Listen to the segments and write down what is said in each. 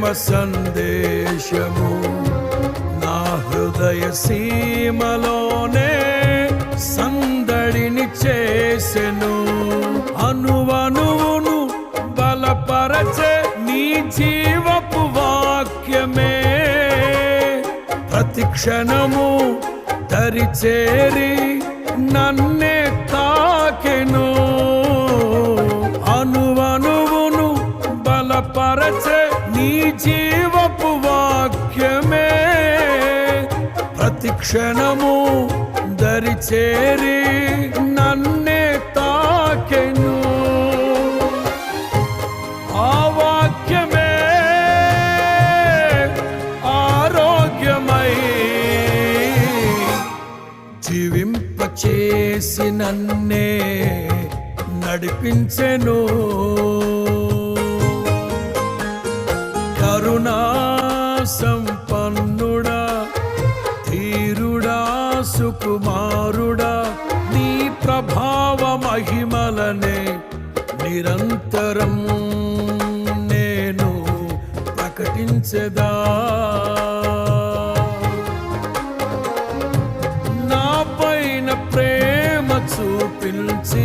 ప్రేమ సందేశము నా హృదయ సీమలోనే సందడిని చేసెను. అనువనువును బలపరచే నీ జీవపు వాక్యమే. ప్రతి క్షణము దరిచేరి నన్నే తాకెను. అనువనువును బలపరచే నీ జీవపు వాక్యమే ప్రతి క్షణము దరిచేరి నన్నే తాకెను. ఆ వాక్యమే ఆరోగ్యమై జీవింపచేసి నన్నే నడిపించెను. కరుణా సంపన్నుడా ధీరుడా సుకుమారుడా నీ ప్రభావ మహిమలనే నిరంతరం నేను ప్రకటించదా. నా పైన ప్రేమ చూపించి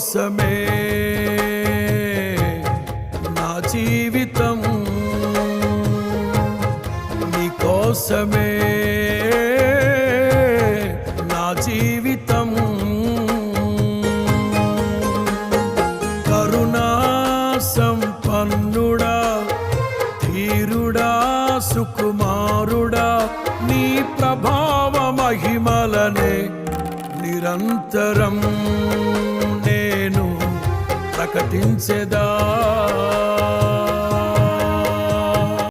కోసమే నా జీవితం. నీ కోసమే నా జీవితం. కరుణా సంపన్నుడా ధీరుడా సుకుమారుడా నీ ప్రభావ మహిమలనే నిరంతరం ప్రకటించెదా?